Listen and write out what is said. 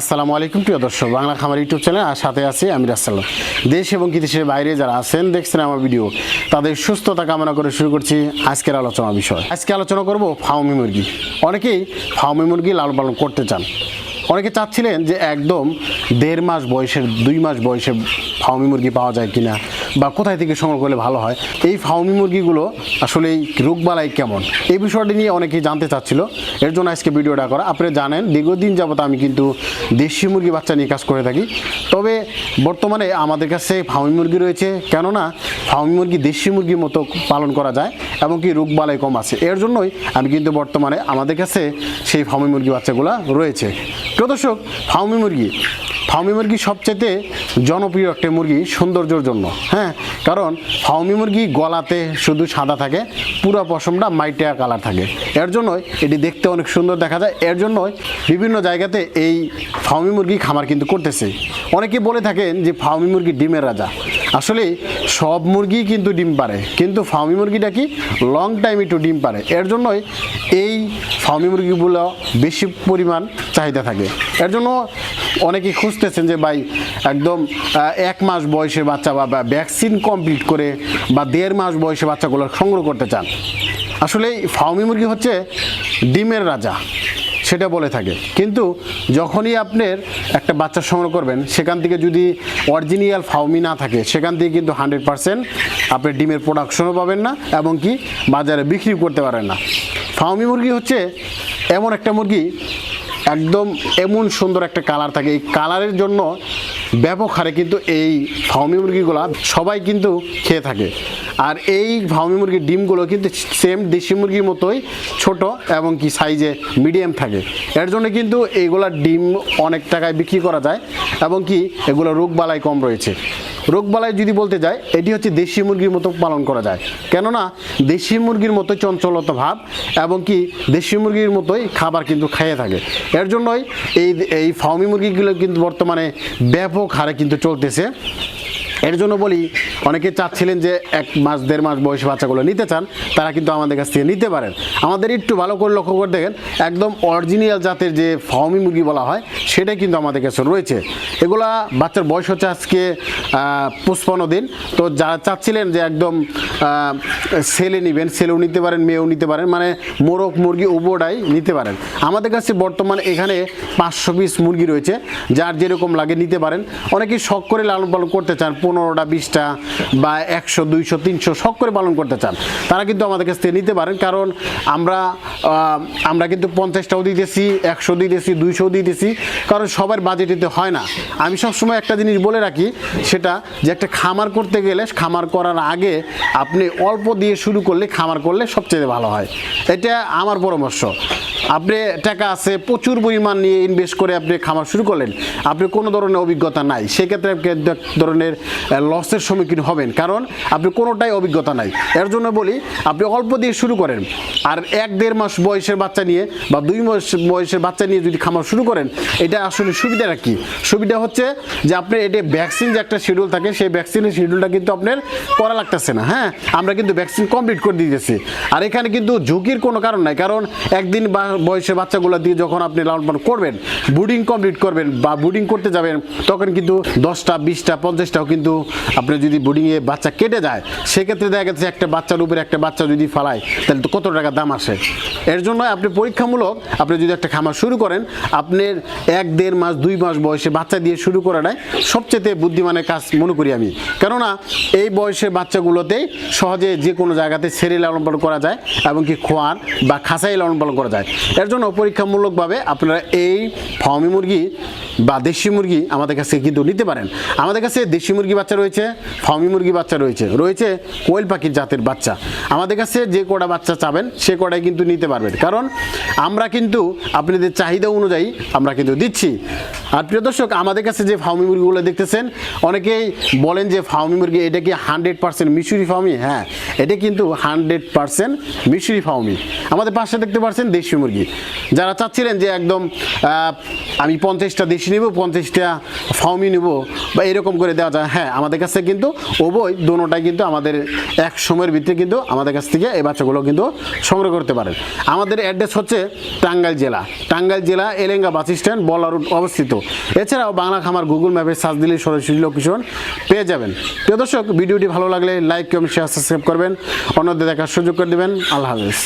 আসসালামু আলাইকুম, প্রিয় দর্শক। বাংলা খামার ইউটিউব চ্যানেল, আর সাথে আছি আমি রাসাল্লাম দেশ এবং বিদেশের বাইরে যারা আছেন, দেখছেন আমার ভিডিও, তাদের সুস্থতা কামনা করে শুরু করছি আজকের আলোচনা বিষয়। আজকে আলোচনা করব ফাউমি মুরগি। অনেকেই ফাউমি মুরগি লালন পালন করতে চান। অনেকে চাচ্ছিলেন যে একদম দেড় মাস বয়সের, দুই মাস বয়সে ফাউমি মুরগি পাওয়া যায় কিনা। বা কোথায় থেকে সংগ্রহ করলে ভালো হয়, এই ফাউমি মুরগিগুলো আসলে এই রোগবালাই কেমন? এই বিষয়টি নিয়ে অনেকেই জানতে চাচ্ছিল। এর জন্য আজকে ভিডিওটা করা। আপনি জানেন, দীর্ঘদিন যাবত আমি কিন্তু দেশি মুরগি বাচ্চা নিয়ে কাজ করে থাকি। তবে বর্তমানে আমাদের কাছে ফাউমি মুরগি রয়েছে, কেননা ফাউমি মুরগি দেশি মুরগির মতো পালন করা যায় এবং কি রোগবালাই কম আছে। এর জন্যই আমি কিন্তু বর্তমানে আমাদের কাছে সেই ফাউমি মুরগি বাচ্চাগুলো রয়েছে। প্রিয় দর্শক, ফাউমি মুরগি ফাউমি মুরগি সবচেয়ে জনপ্রিয় একটা মুরগি সৌন্দর্যর জন্য হ্যাঁ? কারণ ফাউমি মুরগি গলাতে শুধু সাদা থাকে, পুরো পশমটা মাইটিয়া কালার থাকে। এর জন্যই এটি দেখতে অনেক সুন্দর দেখা যায়, এর জন্যই বিভিন্ন জায়গাতে এই ফাউমি মুরগি খামার কিন্তু করতেছে। অনেকে বলে থাকেন যে ফাউমি মুরগি ডিমের রাজা। আসলে সব মুরগি কিন্তু ডিম পারে, কিন্তু ফাউমি মুরগিটা কি লং টাইম একটু ডিম পারে। এর জন্যই এই ফাউমি মুরগিগুলো বেশি পরিমাণ চাহিদা থাকে। এর জন্য অনেকেই খুঁজতেছেন যে ভাই, একদম এক মাস বয়সের বাচ্চা বা ভ্যাকসিন কমপ্লিট করে বা দেড় মাস বয়সে বাচ্চাগুলো সংগ্রহ করতে চান। আসলে ফাউমি মুরগি হচ্ছে ডিমের রাজা, সেটা বলে থাকে। কিন্তু যখনই আপনার একটা বাচ্চা সংগ্রহ করবেন, সেখান থেকে যদি অরিজিনাল ফাউমি না থাকে, সেখান থেকে কিন্তু হান্ড্রেড পারসেন্ট আপনি ডিমের প্রোডাকশনও পাবেন না এবং কি বাজারে বিক্রি করতে পারেন না। ফাউমি মুরগি হচ্ছে এমন একটা মুরগি একদম এমন সুন্দর একটা কালার থাকে। এই কালারের জন্য ব্যাপক হারে কিন্তু এই ফাউমি মুরগিগুলো সবাই কিন্তু খেয়ে থাকে। আর এই ফাউমি মুরগির ডিমগুলো কিন্তু সেম দেশি মুরগির মতোই ছোট এবং কি সাইজে মিডিয়াম থাকে। এর জন্য কিন্তু এইগুলা ডিম অনেক টাকায় বিক্রি করা যায় এবং কি এগুলো রোগবালাই কম রয়েছে। রোগবালাই যদি বলতে যায়, এটি হচ্ছে দেশি মুরগির মতো পালন করা যায়। কেননা দেশি মুরগির মতো চঞ্চলতা ভাব এবং কি দেশি মুরগির মতোই খাবার কিন্তু খাইয়ে থাকে। এর জন্যই এই এই ফাউমি মুরগিগুলো কিন্তু বর্তমানে ব্যাপক হারে কিন্তু চলতেছে। এর জন্য বলি, অনেকে চাচ্ছিলেন যে এক মাস, দেড় মাস বয়সী বাচ্চাগুলো নিতে চান, তারা কিন্তু আমাদের কাছ থেকে নিতে পারেন। আমাদের একটু ভালো করে লক্ষ্য করে দেখেন, একদম অরিজিনাল জাতের যে ফাউমি মুরগি বলা হয়, সেটাই কিন্তু আমাদের কাছে রয়েছে। এগুলা বাচ্চার বয়স হচ্ছে আজকে পঁচপান্ন দিন। তো যারা চাচ্ছিলেন যে একদম সেলে নেবেন ছেলেও নিতে পারেন, মেয়েও নিতে পারেন মানে মোরগ মুরগি উভয়টাই নিতে পারেন। আমাদের কাছে বর্তমানে এখানে পাঁচশো পিস মুরগি রয়েছে, যার যেরকম লাগে নিতে পারেন। অনেকেই শখ করে লালন পালন করতে চান পনেরোটা, বিশটা বা একশো, দুইশো, তিনশো শখ করে পালন করতে চান, তারা কিন্তু আমাদের কাছ থেকে নিতে পারেন। কারণ আমরা আমরা কিন্তু পঞ্চাশটাও দিতেছি, একশো দিতেছি, দুইশোও দিতেছি, কারণ সবার বাজেটিতে হয় না। আমি সবসময় একটা জিনিস বলে রাখি, সেটা যে একটা খামার করতে গেলে, খামার করার আগে আপনি অল্প দিয়ে শুরু করলে, খামার করলে সবচেয়ে ভালো হয়। এটা আমার পরামর্শ। আপনি টাকা আছে, প্রচুর পরিমাণ নিয়ে ইনভেস্ট করে আপনি খামার শুরু করলেন। আপনি কোনো ধরনের অভিজ্ঞতা নাই। সেক্ষেত্রে আপনি এক ধরনের লসের সম্মুখীন হবেন। কারণ আপনি কোনোটাই অভিজ্ঞতা নাই। এর জন্য বলি, আপনি অল্প দিয়ে শুরু করেন। আর এক দেড় মাস বয়সের বাচ্চা নিয়ে বা দুই মাস বয়সের বাচ্চা নিয়ে যদি খামার শুরু করেন, এটা আসলে সুবিধাটা কী? সুবিধা হচ্ছে যে আপনার এটা ভ্যাকসিন যে একটা শিডিউল থাকে, সেই ভ্যাকসিনের শিডিউলটা কিন্তু আপনার করা লাগতেছে না। হ্যাঁ আমরা কিন্তু ভ্যাকসিন কমপ্লিট করে দিতেছি। আর এখানে কিন্তু ঝুঁকির কোনো কারণ নাই। কারণ একদিন বা বয়সের বাচ্চাগুলো দিয়ে যখন আপনি লালন পালন করবেন বুডিং কমপ্লিট করবেন বা বুডিং করতে যাবেন, তখন কিন্তু দশটা, বিশটা, পঞ্চাশটাও কিন্তু আপনি যদি বুডিংয়ে বাচ্চা কেটে যায়, সেক্ষেত্রে দেখা গেছে একটা বাচ্চার উপরে একটা বাচ্চা যদি ফালায়, তাহলে তো কত টাকা দাম আসে? এর জন্য আপনি পরীক্ষামূলক আপনি যদি একটা খামার শুরু করেন, আপনার এক, দেড় মাস, দুই মাস বয়সে বাচ্চা দিয়ে শুরু করাটাই সবচেয়ে বুদ্ধিমানের কাজ মনে করি আমি। কেননা এই বয়সের বাচ্চাগুলোতেই সহজে যে কোনো জায়গাতে ছেড়ে লালন পালন করা যায় এবং কি খোয়ার বা খাঁচাই লালন পালন করা যায়। এর জন্য পরীক্ষামূলকভাবে আপনারা এই ফার্মি মুরগি বা দেশি মুরগি আমাদের কাছে কিন্তু নিতে পারেন। আমাদের কাছে দেশি মুরগি বাচ্চা রয়েছে, ফার্মি মুরগি বাচ্চা রয়েছে রয়েছে কোয়েল পাখির জাতের বাচ্চা। আমাদের কাছে যে কটা বাচ্চা চাবেন, সে কটাই কিন্তু নিতে পারবেন। কারণ আমরা কিন্তু আপনাদের চাহিদা অনুযায়ী আমরা কিন্তু দিচ্ছি। আর প্রিয় দর্শক, আমাদের কাছে যে ফার্মি মুরগিগুলো দেখতেছেন, অনেকেই বলেন যে ফার্মি মুরগি, এটা কি হান্ড্রেড পার্সেন্ট মিশুরি ফার্মি? হ্যাঁ এটা কিন্তু হান্ড্রেড পার্সেন্ট মিশুরি ফার্মি। আমাদের পাশে দেখতে পাচ্ছেন দেশি মুরগি। যারা চাচ্ছিলেন যে একদম আমি পঞ্চাশটা দেশি নিব, পঞ্চাশটা ফাউমি নিব বা এরকম করে দেওয়া যায়। হ্যাঁ আমাদের কাছে কিন্তু উভয় দোনোটাই কিন্তু আমাদের এক সময়ের ভিতরে কিন্তু আমাদের কাছ থেকে এই বাচ্চাগুলো কিন্তু সংগ্রহ করতে পারেন। আমাদের অ্যাড্রেস হচ্ছে টাঙ্গাইল জেলা। টাঙ্গাইল জেলা, এলেঙ্গা বাস স্ট্যান্ড, বলা রুট অবস্থিত। এছাড়াও বাংলা খামার গুগল ম্যাপে সার্চ দিলে সরাসরি লোকেশন পেয়ে যাবেন। প্রিয় দর্শক, ভিডিওটি ভালো লাগলে লাইক কমেন্ট শেয়ার সাবস্ক্রাইব করবেন। অন্যদের দেখার সুযোগ করে দেবেন। আল্লাহ হাফিজ।